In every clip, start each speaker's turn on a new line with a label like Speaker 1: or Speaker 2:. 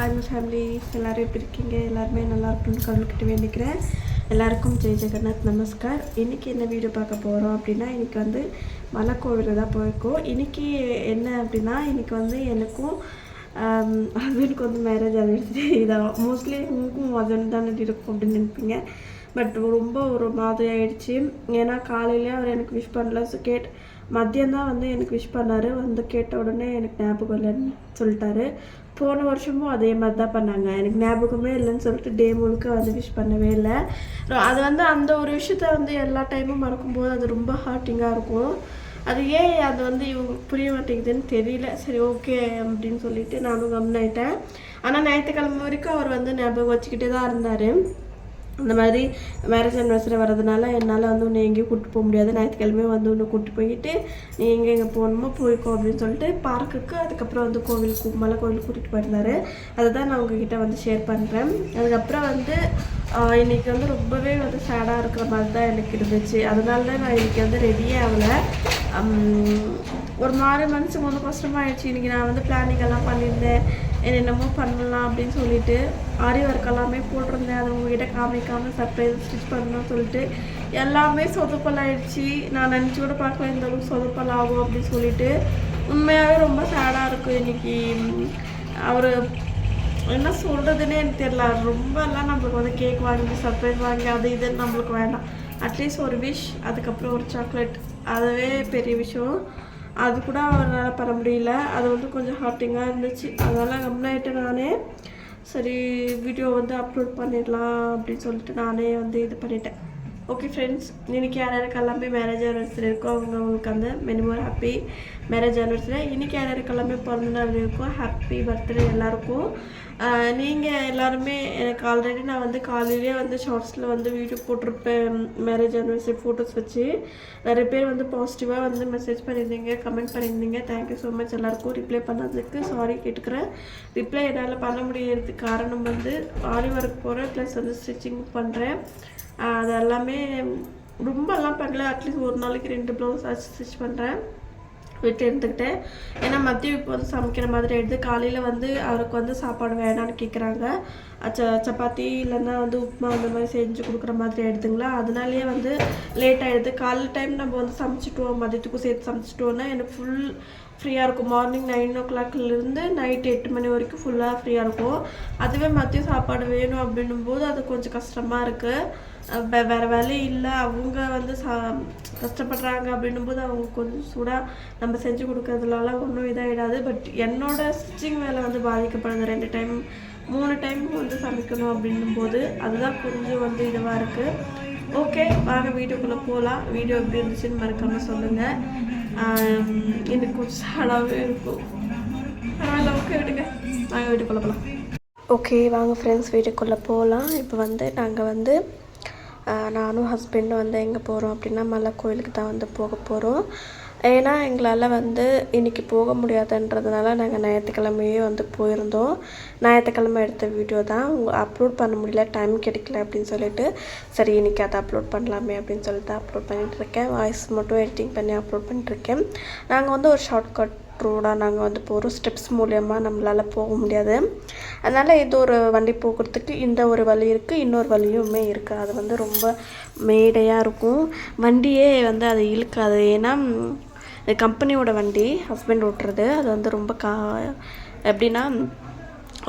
Speaker 1: Army family எல்லோரும் எப்படி இருக்கீங்க? எல்லாருமே நல்லா இருக்குன்னு கடவுள்கிட்ட வேண்டிக்கிறேன். எல்லாருக்கும் ஜெய் ஜெகநாத் நமஸ்கார். இன்றைக்கி என்ன வீடியோ பார்க்க போகிறோம் அப்படின்னா இன்றைக்கி வந்து மலை தான் போயிருக்கோம். இன்றைக்கி என்ன அப்படின்னா இன்றைக்கி வந்து எனக்கும் ஹஸ்பண்டுக்கு வந்து மேரேஜ் ஆகிடுச்சு இதான். மோஸ்ட்லி உங்களுக்கும் ஹஸ்பண்ட் தானே இருக்கும் அப்படின்னு நினைப்பீங்க. பட் ரொம்ப ஒரு மாதிரி ஆகிடுச்சி ஏன்னா காலையிலே அவர் எனக்கு விஷ் பண்ணல. ஸோ கேட் மதியம் தான் வந்து எனக்கு விஷ் பண்ணார். வந்து கேட்ட உடனே எனக்கு ஞாபகம் இல்லைன்னு சொல்லிட்டாரு. போன வருஷமும் அதே மாதிரி தான் பண்ணாங்க. எனக்கு ஞாபகமே இல்லைன்னு சொல்லிட்டு டே முழுக்க வந்து விஷ் பண்ணவே இல்லை. அது வந்து அந்த ஒரு விஷயத்த வந்து எல்லா டைமும் மறக்கும்போது அது ரொம்ப ஹார்ட்டிங்காக இருக்கும். அது ஏன் அது வந்து இவங்க புரிய மாட்டேங்குதுன்னு தெரியல. சரி ஓகே அப்படின்னு சொல்லிட்டு நானும் கம்னாயிட்டேன் ஆனால் ஞாயிற்றுக்கிழமை வரைக்கும் அவர் வந்து ஞாபகம் வச்சுக்கிட்டே தான் இருந்தார். இந்த மாதிரி மேரேஜ் அனிவர்சரி வர்றதுனால என்னால் வந்து உன்னை எங்கேயும் கூப்பிட்டு போக முடியாது. ஞாயிற்றுக்கிழமையும் வந்து உன்னை கூப்பிட்டு போயிட்டு நீ எங்கே எங்கே போகணுமோ போய்க்கோ அப்படின்னு சொல்லிட்டு பார்க்குக்கு அதுக்கப்புறம் வந்து கோவிலுக்கு மலை கோவிலுக்கு கூட்டிகிட்டு போயிருந்தாரு. அதை தான் நான் உங்ககிட்ட வந்து ஷேர் பண்ணுறேன் அதுக்கப்புறம் வந்து இன்றைக்கி வந்து ரொம்பவே வந்து சேடாக இருக்கிற மாதிரி தான் எனக்கு இருந்துச்சு. அதனால தான் நான் இன்னைக்கு வந்து ரெடியே ஆகலை. ஒரு மாதிரி மனசுக்கு வந்து கஷ்டமாயிடுச்சு இன்றைக்கி நான் வந்து பிளானிங் எல்லாம் பண்ணியிருந்தேன். என்னென்னமோ பண்ணலாம் அப்படின்னு சொல்லிட்டு ஆரி ஒர்க் எல்லாமே போட்டிருந்தேன். அதை உங்ககிட்ட காமிக்காமல் சர்ப்ரைஸ் ஸ்டிச் பண்ணணும்னு சொல்லிட்டு எல்லாமே சொதுப்பலாயிடுச்சு நான் நினச்சி கூட பார்க்கல இந்த அளவுக்கு சொதுப்பல் ஆகும் அப்படின்னு சொல்லிட்டு. உண்மையாகவே ரொம்ப சேடாக இருக்கும் இன்றைக்கி அவர் என்ன சொல்கிறதுனே எனக்கு தெரியல. ரொம்ப எல்லாம் நம்மளுக்கு வந்து கேக் வாங்கி சர்ப்ரைஸ் வாங்கி அது இதுன்னு நம்மளுக்கு வேண்டாம். அட்லீஸ்ட் ஒரு விஷ் அதுக்கப்புறம் ஒரு சாக்லேட் அதுவே பெரிய விஷயம். அது கூட அவரால் பண்ண முடியல. அது வந்து கொஞ்சம் ஹார்ட்டிங்காக இருந்துச்சு. அதனால் கம்னாயிட்டு நானே சரி வீடியோ வந்து அப்லோட் பண்ணிடலாம் அப்படின்னு சொல்லிட்டு நானே வந்து இது பண்ணிட்டேன். ஓகே ஃப்ரெண்ட்ஸ் இன்னைக்கு யார் யாருக்கு எல்லாமே மேரேஜ் ஆனிவர்சரி இருக்கோ அவங்க அவங்களுக்கு அந்த மெனிமோர் ஹாப்பி மேரேஜ் ஆனிவர்சரி இன்னைக்கு யார் யாருக்கு எல்லாமே பிறந்த நாள் இருக்கும் ஹாப்பி பர்த்டே எல்லாருக்கும். நீங்கள் எல்லாருமே எனக்கு ஆல்ரெடி நான் வந்து காலையிலேயே வந்து ஷார்ட்ஸில் வந்து வீடியோ போட்டிருப்பேன். மேரேஜ் அனிவர்சரி ஃபோட்டோஸ் வச்சு. நிறைய பேர் வந்து பாசிட்டிவாக வந்து மெசேஜ் பண்ணியிருந்தீங்க கமெண்ட் பண்ணியிருந்தீங்க. தேங்க்யூ ஸோ மச் எல்லாருக்கும் ரிப்ளை பண்ணதுக்கு சாரி கேட்டுக்கிறேன். ரிப்ளை என்னால் பண்ண முடியறதுக்கு காரணம் வந்து ஆரி ஒர்க் போகிறேன் ப்ளஸ் வந்து ஸ்டிச்சிங் பண்ணுறேன் அது எல்லாமே ரொம்பலாம் பண்ணல அட்லீஸ்ட் ஒரு நாளைக்கு ரெண்டு ப்ளவுஸ் ஆச்சு ஸ்டிச் பண்ணுறேன் விட்டு இருந்துக்கிட்டேன் ஏன்னா மதியம் இப்போ வந்து சமைக்கிற மாதிரி எடுத்து காலையில் வந்து அவருக்கு வந்து சாப்பாடு வேணான்னு கேட்குறாங்க ச சப்பாத்தி இல்லைன்னா வந்து உப்புமா அந்த மாதிரி செஞ்சு கொடுக்குற மாதிரி எடுத்துங்களா அதனாலேயே வந்து லேட் ஆகிடுது காலைல டைம் நம்ம வந்து சமைச்சிட்டோம். மதியத்துக்கும் சேர்த்து சமைச்சிட்டோன்னா எனக்கு ஃபுல் ஃப்ரீயாக இருக்கும். மார்னிங் நைன் ஓ கிளாக்லேருந்து நைட் எட்டு மணி வரைக்கும் ஃபுல்லாக ஃப்ரீயாக இருக்கும். அதுவே மதியம் சாப்பாடு வேணும் அப்படின்னும் போது அது கொஞ்சம் கஷ்டமாக இருக்குது வேறு வேலையும் இல்லை. அவங்க வந்து சா கஷ்டப்படுறாங்க அப்படின்னும் போது அவங்க கொஞ்சம் சூடாக நம்ம செஞ்சு கொடுக்கறதுலலாம் ஒன்றும் இதாகிடாது பட் என்னோடய ஸ்டிச்சிங் வேலை வந்து பாதிக்கப்படுது. ரெண்டு டைம் மூணு டைம் வந்து சமைக்கணும் அப்படின்னும் போது அதுதான் கொஞ்சம் வந்து இதுவாக இருக்குது ஓகே வாங்க வீட்டுக்குள்ளே போகலாம் வீடியோ எப்படி இருந்துச்சுன்னு மறக்காமல் சொல்லுங்கள் எனக்கு கொஞ்சம் சாடாகவே இருக்கும். பரவாயில்ல ஓகே விடுங்க. வாங்க வீட்டுக்குள்ளே போகலாம் ஓகே வாங்க ஃப்ரெண்ட்ஸ் வீட்டுக்குள்ளே போகலாம் இப்போ வந்து நாங்கள் வந்து நானும் ஹஸ்பண்டும் வந்து எங்கே போகிறோம் அப்படின்னா மலை கோயிலுக்கு தான் வந்து போக போகிறோம் ஏன்னா எங்களால் வந்து இன்றைக்கி போக முடியாதுன்றதுனால நாங்கள் ஞாயிற்றுக்கிழமையே வந்து போயிருந்தோம். ஞாயிற்றுக்கிழமை எடுத்த வீடியோ தான். உங்க அப்லோட் பண்ண முடியல டைம் கிடைக்கல அப்படின்னு சொல்லிட்டு சரி இன்றைக்கி அதை அப்லோட் பண்ணலாமே அப்படின்னு சொல்லிட்டு அப்லோட் பண்ணிகிட்ருக்கேன் வாய்ஸ் மட்டும் எடிட்டிங் பண்ணி அப்லோட் பண்ணிட்டுருக்கேன் நாங்கள் வந்து ஒரு ஷார்ட்கட் ரோடாக நாங்கள் வந்து போகிறோம் ஸ்டெப்ஸ் மூலயமா நம்மளால் போக முடியாது. அதனால் இது ஒரு வண்டி போக்குறதுக்கு இந்த ஒரு வழி இருக்குது இன்னொரு வழியுமே இருக்குது அது வந்து ரொம்ப மேடையாக இருக்கும். வண்டியே வந்து அதை இழுக்காது. ஏன்னா கம்பெனியோட வண்டி ஹஸ்பண்ட் ஓட்டுறது. அது வந்து ரொம்ப கா எப்படின்னா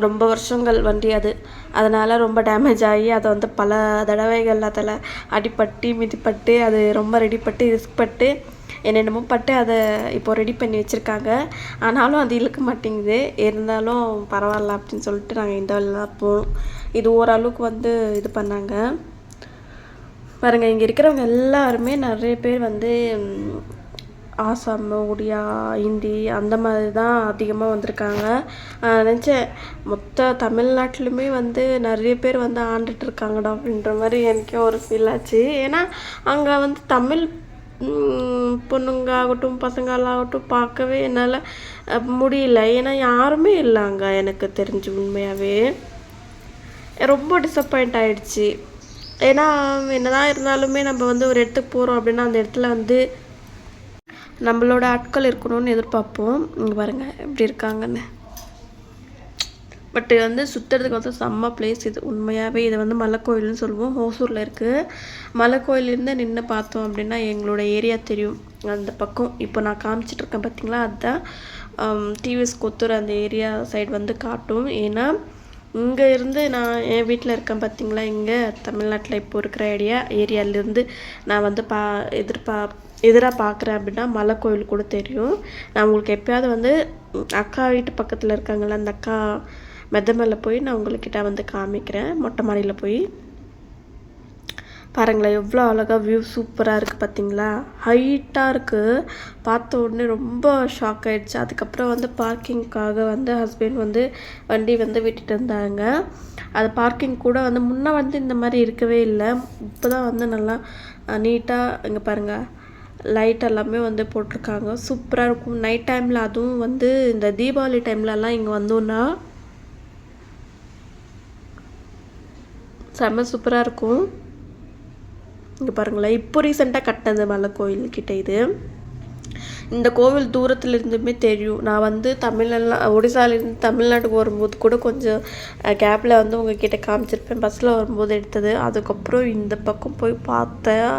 Speaker 1: ரொம்ப வருஷங்கள் வண்டி அது. அதனால் ரொம்ப டேமேஜ் ஆகி அதை வந்து பல தடவைகள் அதில் அடிப்பட்டு மிதிப்பட்டு அது ரொம்ப ரெடிப்பட்டு ரிஸ்க் பட்டு என்னென்னமோ பட்டு அதை இப்போ ரெடி பண்ணி வச்சுருக்காங்க. ஆனாலும் அது இழுக்க மாட்டேங்குது. இருந்தாலும் பரவாயில்ல அப்படின்னு சொல்லிட்டு நாங்கள் இந்த வழிலாம் போவோம் இது ஓரளவுக்கு வந்து இது பண்ணாங்க. பாருங்க இங்கே இருக்கிறவங்க எல்லாருமே நிறைய பேர் வந்து ஆசாம் ஒடியா ஹிந்தி அந்த மாதிரி தான் அதிகமாக வந்திருக்காங்க. நினச்சேன் மொத்த தமிழ்நாட்டிலுமே வந்து நிறைய பேர் வந்து ஆண்டுட்டு இருக்காங்கடா அப்படின்ற மாதிரி எனக்கே ஒரு ஃபீல் ஆச்சு. ஏன்னா அங்கே வந்து தமிழ் பொண்ணுங்க ஆகட்டும் பசங்களாகட்டும் பார்க்கவே என்னால் முடியல. ஏன்னா யாருமே இல்லை அங்கே எனக்கு தெரிஞ்சு உண்மையாகவே ரொம்ப டிசப்பாயிண்ட் ஆகிடுச்சி ஏன்னா என்னதான் இருந்தாலுமே நம்ம வந்து ஒரு இடத்துக்கு போகிறோம் அப்படின்னா அந்த இடத்துல வந்து நம்மளோட ஆட்கள் இருக்கணும்னு எதிர்பார்ப்போம். இங்கே பாருங்கள் எப்படி இருக்காங்கன்னு. பட் வந்து சுற்றுறதுக்கு வந்து செம்ம பிளேஸ் இது. உண்மையாகவே இதை வந்து மலைக்கோயில்னு சொல்லுவோம். ஹோசூரில் இருக்குது மலைக்கோயிலேருந்து நின்று பார்த்தோம் அப்படின்னா எங்களோட ஏரியா தெரியும். அந்த பக்கம். இப்போ நான் காமிச்சிட்ருக்கேன் பார்த்தீங்களா அதுதான் டிவிஎஸ் கொத்தூர் அந்த ஏரியா சைடு வந்து காட்டும். ஏன்னா இங்கே இருந்து நான் என் வீட்டில் இருக்கேன் பார்த்தீங்களா இங்கே தமிழ்நாட்டில் இப்போ இருக்கிற ஏரியா ஏரியாவிலேருந்து நான் வந்து பா எதிர்பா எதிராக பார்க்குறேன் அப்படின்னா மலை கோயில் கூட தெரியும். நான் உங்களுக்கு எப்பயாவது வந்து அக்கா வீட்டு பக்கத்தில் இருக்காங்களே அந்த அக்கா மெத்த மேலே போய் நான் உங்கள்கிட்ட வந்து காமிக்கிறேன். மொட்டை மாடியில் போய் பாருங்களேன் எவ்வளோ அழகாக வியூ சூப்பராக இருக்குது பார்த்தீங்களா ஹைட்டாக இருக்குது பார்த்த உடனே ரொம்ப ஷாக் ஆகிடுச்சு அதுக்கப்புறம் வந்து பார்க்கிங்க்காக வந்து ஹஸ்பண்ட் வந்து வண்டி வந்து விட்டுட்டு இருந்தாங்க. அது பார்க்கிங் கூட வந்து முன்னே வந்து இந்த மாதிரி இருக்கவே இல்லை. இப்போ தான் வந்து நல்லா நீட்டாக இங்கே பாருங்கள் லைட் எல்லாமே வந்து போட்டிருக்காங்க. சூப்பராக இருக்கும். நைட் டைமில் அதுவும் வந்து இந்த தீபாவளி டைம்லலாம் இங்கே வந்தோன்னா செம்ம சூப்பராக இருக்கும். இங்கே பாருங்களேன் இப்போ ரீசெண்டாக கட்டினது மலை கோயில்கிட்ட இது. இந்த கோவில் தூரத்தில் இருந்துமே தெரியும். நான் வந்து தமிழ்நாடு ஒடிசாலேருந்து தமிழ்நாட்டுக்கு வரும்போது கூட கொஞ்சம் கேப்பில் வந்து உங்ககிட்ட காமிச்சிருப்பேன். பஸ்ஸில் வரும்போது எடுத்தது. அதுக்கப்புறம் இந்த பக்கம் போய் பார்த்தேன்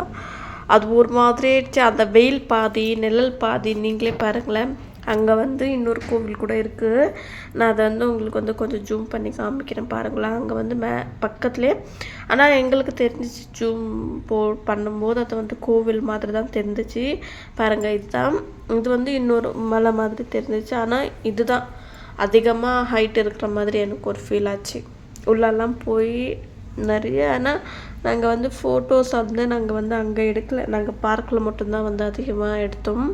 Speaker 1: அது ஒரு மாதிரி ஆயிடுச்சு. அந்த வெயில் பாதி நிழல் பாதி நீங்களே பாருங்களேன். அங்கே வந்து இன்னொரு கோவில் கூட இருக்குது நான் அதை வந்து உங்களுக்கு வந்து கொஞ்சம் ஜூம் பண்ணி காமிக்கிறேன் பாருங்களேன். அங்கே வந்து மே பக்கத்துலேயே ஆனால் எங்களுக்கு தெரிஞ்சிச்சு ஜூம் போ பண்ணும்போது அது வந்து கோவில் மாதிரி தான் தெரிஞ்சிச்சு. பாருங்கள் இதுதான். இது வந்து இன்னொரு மலை மாதிரி தெரிஞ்சிச்சு. ஆனால் இதுதான். அதிகமாக ஹைட் இருக்கிற மாதிரி எனக்கு ஒரு ஃபீல் ஆச்சு. உள்ளெல்லாம் போய் நிறைய ஆனால் நாங்கள் வந்து ஃபோட்டோஸ் வந்து நாங்கள் வந்து அங்கே எடுக்கல. நாங்கள் பார்க்கில் மட்டும்தான் வந்து அதிகமாக எடுத்தோம்.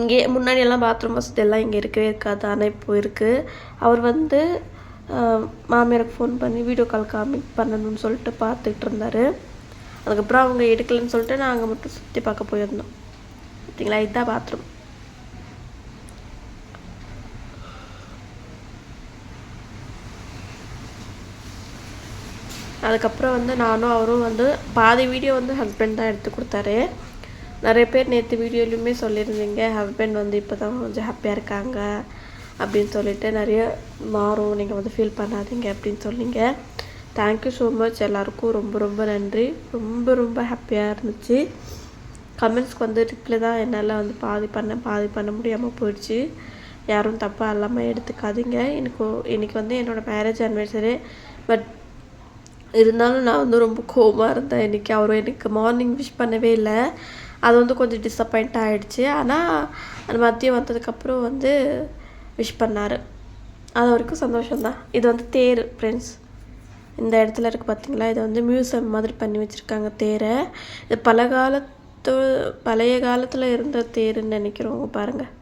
Speaker 1: இங்கே முன்னாடியெல்லாம் பாத்ரூம் வசதி எல்லாம் இங்கே இருக்கவே இருக்காது. ஆனால் இப்போ இருக்குது அவர் வந்து மாமியாருக்கு ஃபோன் பண்ணி வீடியோ கால் காமி பண்ணணும்னு சொல்லிட்டு பார்த்துக்கிட்டு இருந்தார். அதுக்கப்புறம் அவங்க எடுக்கலைன்னு சொல்லிட்டு நாங்கள் மட்டும் சுற்றி பார்க்க போயிருந்தோம். பார்த்தீங்களா இதுதான் பாத்ரூம் அதுக்கப்புறம் வந்து நானும் அவரும் வந்து பாதி வீடியோ வந்து ஹஸ்பண்ட் தான் எடுத்து கொடுத்தாரு. நிறைய பேர் நேற்று வீடியோலையுமே சொல்லியிருந்தீங்க ஹஸ்பண்ட் வந்து இப்போ தான் கொஞ்சம் ஹாப்பியாக இருக்காங்க அப்படின்னு சொல்லிட்டு நிறைய மாறும் நீங்கள் வந்து ஃபீல் பண்ணாதீங்க அப்படின்னு சொன்னீங்க. தேங்க்யூ ஸோ மச் எல்லாருக்கும் ரொம்ப ரொம்ப நன்றி. ரொம்ப ரொம்ப ஹாப்பியாக இருந்துச்சு. கமெண்ட்ஸ்க்கு வந்து ரிப்ளை தான் என்னால் வந்து பாதி பண்ண பாதி பண்ண முடியாமல் போயிடுச்சு. யாரும் தப்பாக இல்லாமல் எடுத்துக்காதீங்க. எனக்கு இன்னைக்கு வந்து என்னோடய மேரேஜ் அனிவர்சரி பட் இருந்தாலும் நான் வந்து ரொம்ப கோவமாக இருந்தேன். இன்றைக்கி அவரும் எனக்கு மார்னிங் விஷ் பண்ணவே இல்லை. அது வந்து கொஞ்சம் டிசப்பாயிண்ட் ஆகிடுச்சு ஆனால் அந்த மதியம் வந்ததுக்கப்புறம் வந்து விஷ் பண்ணார். அது வரைக்கும் சந்தோஷம்தான். இது வந்து தேர் ஃப்ரெண்ட்ஸ் இந்த இடத்துல இருக்குது பார்த்தீங்களா இதை வந்து மியூசியம் மாதிரி பண்ணி வச்சுருக்காங்க தேரை. இது பல காலத்து பழைய காலத்தில் இருந்த தேருன்னு நினைக்கிறோம் பாருங்கள்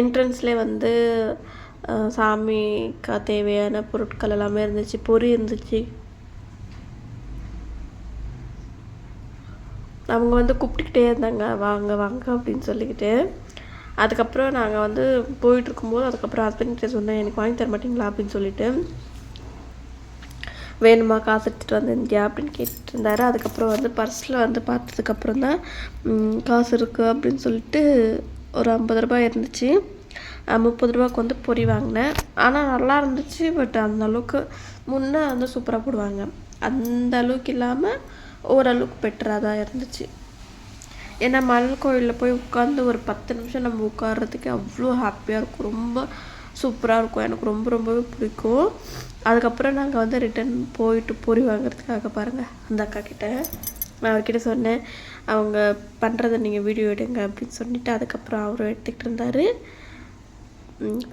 Speaker 1: என்ட்ரன்ஸ்லேயே வந்து சாமிக்கு தேவையான பொருட்கள் எல்லாமே இருந்துச்சு பொறி இருந்துச்சு. அவங்க வந்து கூப்பிட்டுக்கிட்டே இருந்தாங்க வாங்க வாங்க அப்படின்னு சொல்லிக்கிட்டு. அதுக்கப்புறம் நாங்கள் வந்து போயிட்டு இருக்கும்போது அதுக்கப்புறம் ஹஸ்பண்ட் சொன்னேன் எனக்கு வாங்கி தர மாட்டீங்களா? அப்படின்னு சொல்லிட்டு. வேணுமா? காசு எடுத்துகிட்டு வந்திருந்தியா அப்படின்னு கேட்டுட்டு இருந்தாரு. அதுக்கப்புறம் வந்து பர்ஸில் வந்து பார்த்ததுக்கப்புறம் தான் காசு இருக்குது அப்படின்னு சொல்லிட்டு ஒரு ஐம்பது ரூபாய் இருந்துச்சு. முப்பது ரூபாய்க்கு வந்து பொரி வாங்கினேன். ஆனால் நல்லா இருந்துச்சு பட் அந்த அளவுக்கு முன்னே வந்து சூப்பராக போடுவாங்க. அந்த அளவுக்கு இல்லாமல் ஓரளவுக்கு பெட்டராக தான் இருந்துச்சு. ஏன்னா மலை கோயிலில் போய் உட்காந்து ஒரு பத்து நிமிஷம் நம்ம உட்கார்றதுக்கு அவ்வளோ ஹாப்பியாக இருக்கும். ரொம்ப சூப்பராக இருக்கும். எனக்கு ரொம்ப ரொம்பவே பிடிக்கும். அதுக்கப்புறம் நாங்கள் வந்து ரிட்டன் போயிட்டு பொரி வாங்குறதுக்காக பாருங்கள் அந்த அக்கா கிட்ட நான் அவர்கிட்ட சொன்னேன் அவங்க பண்ணுறதை நீங்கள் வீடியோ எடுங்க அப்படின்னு சொல்லிட்டு அதுக்கப்புறம் அவரும் எடுத்துக்கிட்டு இருந்தார்.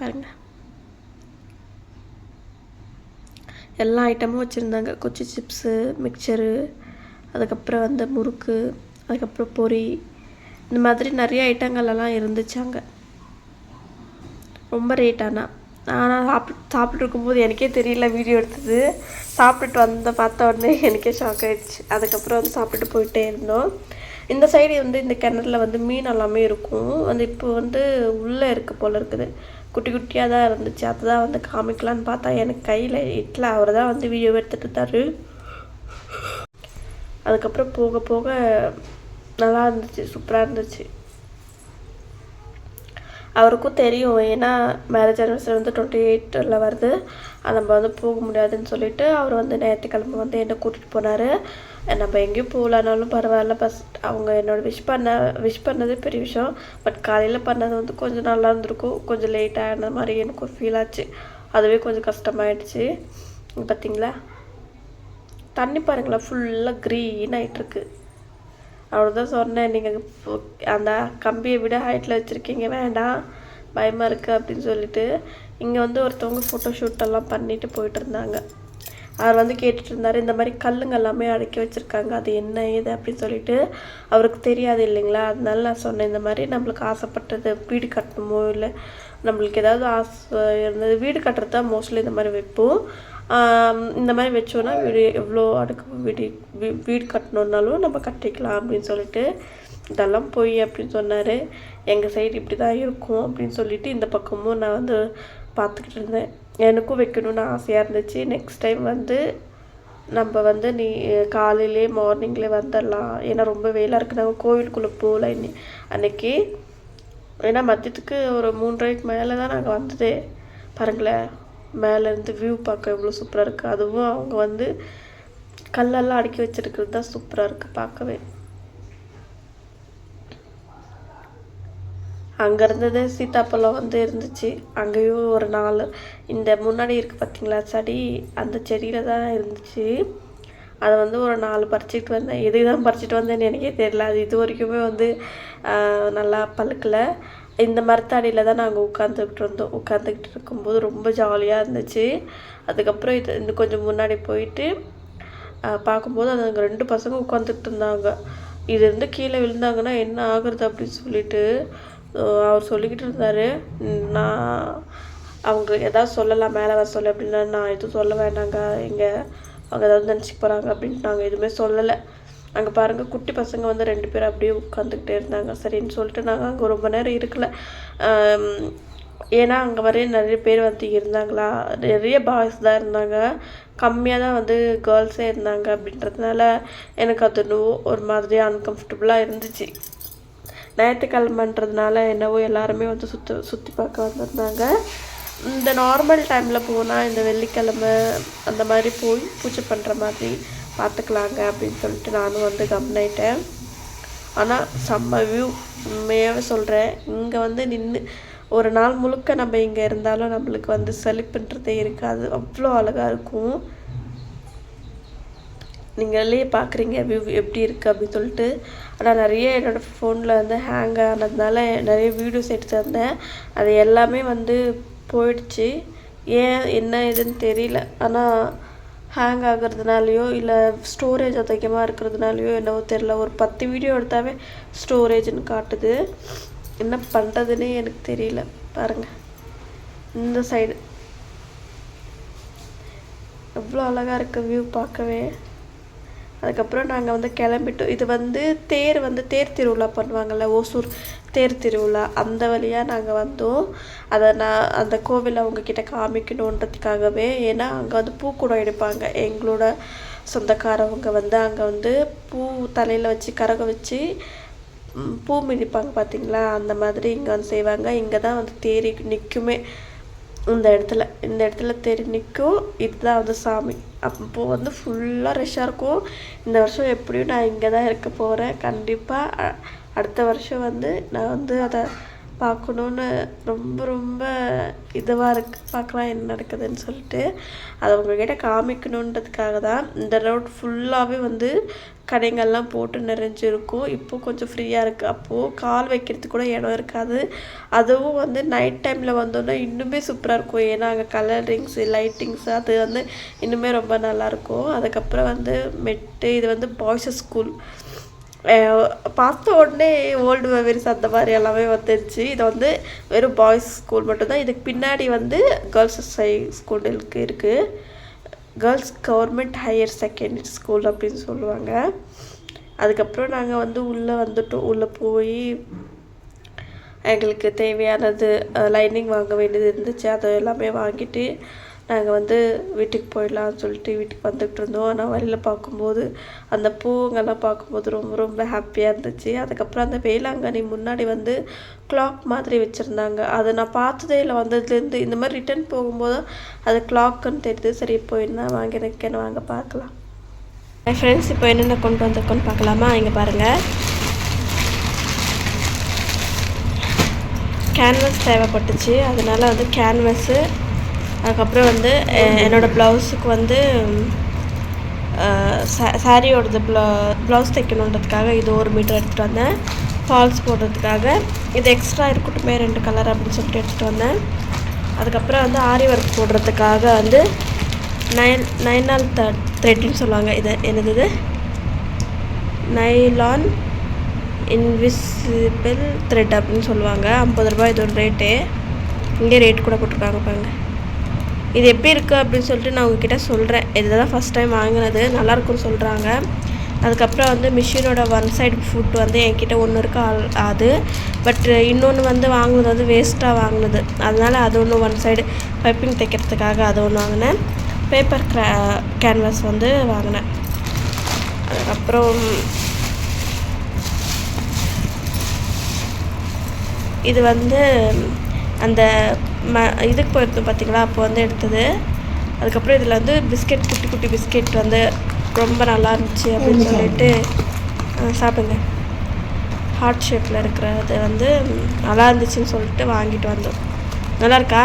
Speaker 1: பாருங்கள் எல்லா ஐட்டமும் வச்சுருந்தாங்க. கொச்சி சிப்ஸு மிக்சரு அதுக்கப்புறம் வந்து முறுக்கு அதுக்கப்புறம் பொரி இந்த மாதிரி நிறைய ஐட்டங்கள் எல்லாம் இருந்துச்சு அங்கே. ரொம்ப ரேட் ஆனால் சாப்பிட் சாப்பிட்டு சாப்பிட்டு இருக்கும்போது எனக்கே தெரியல வீடியோ எடுத்தது. சாப்பிட்டுட்டு வந்த பார்த்த உடனே எனக்கே ஷாக் ஆயிடுச்சு. அதுக்கப்புறம் வந்து சாப்பிட்டுட்டு போயிட்டே இருந்தோம். இந்த சைடு வந்து இந்த கிணறுல வந்து மீன் எல்லாமே இருக்கும். வந்து இப்போ வந்து உள்ளே இருக்க போல் இருக்குது. குட்டி குட்டியாக தான் இருந்துச்சு. அதுதான் வந்து காமிக்கலான்னு பார்த்தா எனக்கு கையில் இட்ல அவர் தான் வந்து வீடியோ எடுத்துகிட்டு தரு. அதுக்கப்புறம் போக போக நல்லா இருந்துச்சு சூப்பராக இருந்துச்சு. அவருக்கும் தெரியும் ஏன்னா மேரேஜ் அனிவர்சரி வந்து டுவெண்ட்டி எயிட்டில் வருது. அது நம்ம வந்து போக முடியாதுன்னு சொல்லிட்டு அவர் வந்து ஞாயிற்றுக்கிழமை வந்து என்னை கூட்டிகிட்டு போனார். நம்ம எங்கேயும் போகலனாலும் பரவாயில்ல பஸ் அவங்க என்னோட விஷ் பண்ண விஷ் பண்ணதே பெரிய விஷயம். பட் காலையில் பண்ணது வந்து கொஞ்சம் நல்லா இருந்திருக்கும். கொஞ்சம் லேட் ஆன மாதிரி எனக்கு ஒரு ஃபீல் ஆச்சு. அதுவே கொஞ்சம் கஷ்டமாயிடுச்சு. பார்த்தீங்களா தண்ணி பாருங்களேன் ஃபுல்லாக க்ரீன் ஆகிட்டுருக்கு அவ்வளோதான் சொன்னேன். நீங்கள் அந்த கம்பியை விட ஹைட்டில் வச்சுருக்கீங்க வேண்டாம் பயமாக இருக்குது அப்படின்னு சொல்லிட்டு. இங்கே வந்து ஒருத்தவங்க ஃபோட்டோ ஷூட்டெல்லாம் பண்ணிட்டு போயிட்டு இருந்தாங்க அவர் வந்து கேட்டுட்டு இருந்தார் இந்த மாதிரி கல்லுங்க எல்லாமே அடுக்கி வச்சுருக்காங்க அது என்ன ஏது அப்படின்னு சொல்லிட்டு. அவருக்கு தெரியாது இல்லைங்களா? அதனால நான் சொன்னேன் இந்த மாதிரி நம்மளுக்கு ஆசைப்பட்டது வீடு கட்டணுமோ இல்லை நம்மளுக்கு ஏதாவது ஆசை இருந்தது வீடு கட்டுறது தான் மோஸ்ட்லி இந்த மாதிரி வைப்போம். இந்த மாதிரி வச்சோன்னா வீடு எவ்வளோ அடுக்கு வீடு வீ- வீடு கட்டணுன்னாலும் நம்ம கட்டிக்கலாம் அப்படின்னு சொல்லிட்டு இதெல்லாம் போய் அப்படின்னு சொன்னார். எங்கள் சைடு இப்படி தான் இருக்கும் அப்படின்னு சொல்லிட்டு இந்த பக்கமும் நான் வந்து பார்த்துக்கிட்டு இருந்தேன். எனக்கும் வைக்கணும்னு ஆசையாக இருந்துச்சு. நெக்ஸ்ட் டைம் வந்து நம்ம வந்து நீ காலையிலே மார்னிங்லேயே வந்துடலாம். ஏன்னா ரொம்ப வெயிலாக இருக்குது. நாங்கள் கோவிலுக்குள்ளே போகல இன்னி அன்னைக்கு. ஏன்னா மதியத்துக்கு ஒரு மூன்றரைக்கு மேலே தான் நாங்கள் வந்ததே. பாருங்களேன். மேலேருந்து வியூ பார்க்க எவ்வளோ சூப்பராக இருக்குது அதுவும் அவங்க வந்து கல்லெல்லாம் அடுக்கி வச்சிருக்கிறது தான் சூப்பராக இருக்குது பார்க்கவே. அங்கே இருந்தது சீத்தாப்பழம் வந்து இருந்துச்சு. அங்கேயும் ஒரு நாலு இந்த முன்னாடி இருக்குது பார்த்தீங்களா செடி அந்த செடியில் தான் இருந்துச்சு. அதை வந்து ஒரு நாலு பறிச்சிட்டு வந்தேன். எதுக்கு தான் பறிச்சிட்டு வந்தேன்னு எனக்கே தெரியல. அது இது வரைக்குமே வந்து நல்லா பழுக்கலை. இந்த மரத்தடியில் தான் நாங்கள் உட்காந்துக்கிட்டு இருந்தோம். உட்காந்துக்கிட்டு இருக்கும்போது ரொம்ப ஜாலியாக இருந்துச்சு. அதுக்கப்புறம் இது இன்னும் கொஞ்சம் முன்னாடி போயிட்டு பார்க்கும்போது அது அங்கே ரெண்டு பசங்க உட்காந்துக்கிட்டு இருந்தாங்க. இது இருந்து கீழே விழுந்தாங்கன்னா என்ன ஆகுறது அப்படின்னு சொல்லிட்டு அவர் சொல்லிக்கிட்டு இருந்தார். நான் அவங்க எதாவது சொல்லலாம் மேலே வர சொல்ல அப்படின்னா நான் எதுவும் சொல்ல வேண்டாங்க இங்கே அவங்க ஏதாவது நினச்சிக்க போகிறாங்க அப்படின்ட்டு நாங்கள் எதுவுமே சொல்லலை. அங்கே பாருங்கள் குட்டி பசங்க வந்து ரெண்டு பேரும் அப்படியே உட்காந்துக்கிட்டே இருந்தாங்க. சரின்னு சொல்லிட்டு நாங்கள் அங்கே ரொம்ப நேரம் இருக்கல. ஏன்னா அங்கே வரைய நிறைய பேர் வந்து இருந்தாங்களா? நிறைய பாய்ஸ் தான் இருந்தாங்க. கம்மியாக தான் வந்து கேர்ள்ஸே இருந்தாங்க அப்படின்றதுனால எனக்கு அது நோ ஒரு மாதிரி அன்கம்ஃபர்டபுளாக இருந்துச்சு. ஞாயிற்றுக்கிழமைன்றதுனால என்னவோ எல்லாருமே வந்து சுற்று சுற்றி பார்க்க வந்திருந்தாங்க. இந்த நார்மல் டைமில் போனால் இந்த வெள்ளிக்கிழமை அந்த மாதிரி போய் பூஜை பண்ணுற மாதிரி பார்த்துக்கலாங்க அப்படின்னு சொல்லிட்டு நானும் வந்து கம்னாயிட்டேன் ஆனால் செம்ம வியூ உண்மையாகவே சொல்கிறேன் இங்கே வந்து நின்று ஒரு நாள் முழுக்க நம்ம இங்கே இருந்தாலும் நம்மளுக்கு வந்து செழிப்புன்றதே இருக்காது. அவ்வளோ அழகாக இருக்கும். நீங்களே பார்க்குறீங்க வியூ எப்படி இருக்குது அப்படின்னு சொல்லிட்டு. ஆனால் நிறைய என்னோடய ஃபோனில் வந்து ஹேங் ஆனதுனால நிறைய வீடியோஸ் எடுத்து வந்தேன். அது எல்லாமே வந்து போயிடுச்சு. ஏன் என்ன இதுன்னு தெரியல. ஆனால் ஹேங் ஆகிறதுனாலையோ இல்லை ஸ்டோரேஜ் அதிகமாக இருக்கிறதுனாலையோ என்னவோ தெரில ஒரு பத்து வீடியோ எடுத்தாவே ஸ்டோரேஜ்னு காட்டுது. என்ன பண்ணுறதுன்னே எனக்கு தெரியல. பாருங்கள் இந்த சைடு எவ்வளோ அழகாக இருக்குது வியூ பார்க்கவே. அதுக்கப்புறம் நாங்கள் வந்து கிளம்பிட்டோம். இது வந்து தேர் வந்து தேர் திருவிழா பண்ணுவாங்கள்ல ஓசூர் தேர் திருவிழா அந்த வழியாக நாங்கள் வந்தோம். அதை நான் அந்த கோவிலை அவங்கக்கிட்ட காமிக்கணுன்றதுக்காகவே ஏன்னா அங்கே வந்து பூக்கூடம் எடுப்பாங்க. எங்களோட சொந்தக்காரவங்க வந்து அங்கே வந்து பூ தலையில் வச்சு கரகம் வச்சு பூ மிதிப்பாங்க பார்த்தீங்களா அந்த மாதிரி இங்கே வந்து செய்வாங்க. இங்கே தான் வந்து தேரி நிற்குமே இந்த இடத்துல இந்த இடத்துல தெரு நிற்கும் இதுதான் வந்து சாமி. அப்போது வந்து ஃபுல்லாக ரஷ்ஷாக இருக்கும். இந்த வருஷம் எப்படியும் நான் இங்கே தான் இருக்க போகிறேன் கண்டிப்பாக அடுத்த வருஷம் வந்து நான் வந்து அதை பார்க்கணுன்னு ரொம்ப ரொம்ப இதுவாக இருக்கு. பார்க்கலாம் என்ன நடக்குதுன்னு சொல்லிட்டு. அதை உங்ககிட்ட காமிக்கணுன்றதுக்காக தான் இந்த ரோட் ஃபுல்லாகவே வந்து கடைங்கள்லாம் போட்டு நிறைஞ்சிருக்கும். இப்போ கொஞ்சம் ஃப்ரீயாக இருக்குது அப்போது கால் வைக்கிறதுக்கு கூட இடம் இருக்காது. அதுவும் வந்து நைட் டைமில் வந்தோன்னா இன்னுமே சூப்பராக இருக்கும். ஏன்னா அங்கே கலரிங்ஸு லைட்டிங்ஸு அது வந்து இன்னுமே ரொம்ப நல்லாயிருக்கும் அதுக்கப்புறம் வந்து மெட்டு இது வந்து பாய்ஸஸ் ஸ்கூல் பார்த்த உடனே ஓல்டு மெமரிஸ் அந்த மாதிரி எல்லாமே வந்துருச்சு. இது வந்து வெறும் பாய்ஸ் ஸ்கூல் மட்டும்தான். இதுக்கு பின்னாடி வந்து கேர்ள்ஸ் ஹை ஸ்கூலுக்கு இருக்குது girls government higher secondary school அப்படின்னு சொல்லுவாங்க. அதுக்கப்புறம் நாங்கள் வந்து உள்ளே வந்துட்டோம். உள்ளே போய் எங்களுக்கு தேவையானது லைனிங் வாங்க வேண்டியது இருந்துச்சு. அதை எல்லாமே வாங்கிட்டு நாங்கள் வந்து வீட்டுக்கு போயிடலாம்னு சொல்லிட்டு வீட்டுக்கு வந்துகிட்டு இருந்தோம். ஆனால் வழியில் பார்க்கும்போது அந்த பூங்கெல்லாம் பார்க்கும்போது ரொம்ப ரொம்ப ஹாப்பியாக இருந்துச்சு. அதுக்கப்புறம் அந்த வேளாங்கண்ணி முன்னாடி வந்து கிளாக் மாதிரி வச்சுருந்தாங்க. அதை நான் பார்த்ததே இல்லை வந்ததுலேருந்து. இந்த மாதிரி ரிட்டர்ன் போகும்போது அது கிளாக்குன்னு தெரியுது. சரி இப்போ என்ன வாங்கியிருக்கேன்னு வாங்க பார்க்கலாம். என் ஃப்ரெண்ட்ஸ் இப்போ என்னென்ன கொண்டு வந்திருக்கோன்னு பார்க்கலாமா? இங்கே பாருங்கள் கேன்வஸ் தேவைப்பட்டுச்சு. அதனால் வந்து கேன்வஸு அதுக்கப்புறம் வந்து என்னோடய ப்ளவுஸுக்கு வந்து சாரியோடது ப்ள ப்ளவுஸ் தைக்கணுன்றதுக்காக இது ஒரு மீட்டர் எடுத்துகிட்டு வந்தேன். ஃபால்ஸ் போடுறதுக்காக. இது எக்ஸ்ட்ரா இருக்கட்டுமே ரெண்டு கலர் அப்படின்னு சொல்லிட்டு எடுத்துகிட்டு வந்தேன். அதுக்கப்புறம் வந்து ஆரி ஒர்க் போடுறதுக்காக வந்து நைன் நைன் த த்ரெட்னு சொல்லுவாங்க இது என்னது இது? நைலான் இன்விசிபிள் த்ரெட் அப்படின்னு சொல்லுவாங்க. ஐம்பது ரூபாய் இதோட ரேட்டு. இங்கே ரேட் கூட போட்டிருக்காங்க பாருங்கள் இது எப்படி இருக்குது அப்படின்னு சொல்லிட்டு நான் உங்ககிட்ட சொல்கிறேன் இதுதான் ஃபஸ்ட் டைம் வாங்கினது. நல்லாயிருக்குன்னு சொல்கிறாங்க அதுக்கப்புறம் வந்து மிஷினோட ஒன் சைடு ஃபுட் வந்து என்கிட்ட ஒன்று இருக்கு ஆல்- அது. பட் இன்னொன்று வந்து வாங்கினது வந்து வேஸ்ட்டாக வாங்கினது. அதனால் அது ஒன்று ஒன் சைடு பைப்பிங் தைக்கிறதுக்காக அது ஒன்று வாங்கினேன். பேப்பர் க்ரா கேன்வாஸ் வந்து வாங்கினேன். அதுக்கப்புறம் இது வந்து அந்த ம இதுக்கு போயிருந்தோம் பார்த்தீங்களா அப்போ வந்து எடுத்தது. அதுக்கப்புறம் இதில் வந்து பிஸ்கெட் குட்டி குட்டி பிஸ்கெட் வந்து ரொம்ப நல்லா இருந்துச்சு அப்படின்னு சொல்லிட்டு சாப்பிடுங்க. ஹார்ட் ஷேப்பில் இருக்கிறது வந்து நல்லா இருந்துச்சுன்னு சொல்லிட்டு வாங்கிட்டு வந்தோம். நல்லா இருக்கா?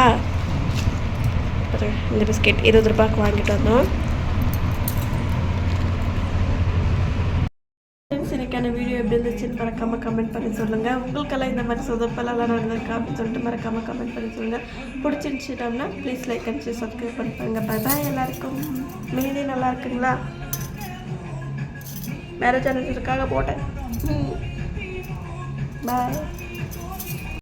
Speaker 1: இந்த பிஸ்கெட் இருபது ரூபாய்க்கு வாங்கிட்டு வந்தோம். எனக்கான வீடியோ எப்படி இருந்துச்சுன்னு மறக்காம கமெண்ட் பண்ணி சொல்லுங்கள் உங்களுக்கெல்லாம் இந்த மாதிரி நடந்திருக்கா அப்படின்னு சொல்லிட்டு மறக்காம கமெண்ட் பண்ணி சொல்லுங்கள் பிடிச்சிருந்துச்சிட்டோம்னா ப்ளீஸ் லைக் அண்ட் சப்ஸ்கிரைப் பண்ணிப்பாங்க பாய் பாய் எல்லாருக்கும். மீதி நல்லா இருக்குங்களா? மேரேஜ் ஆனதுக்காக போட்டேன். பாய்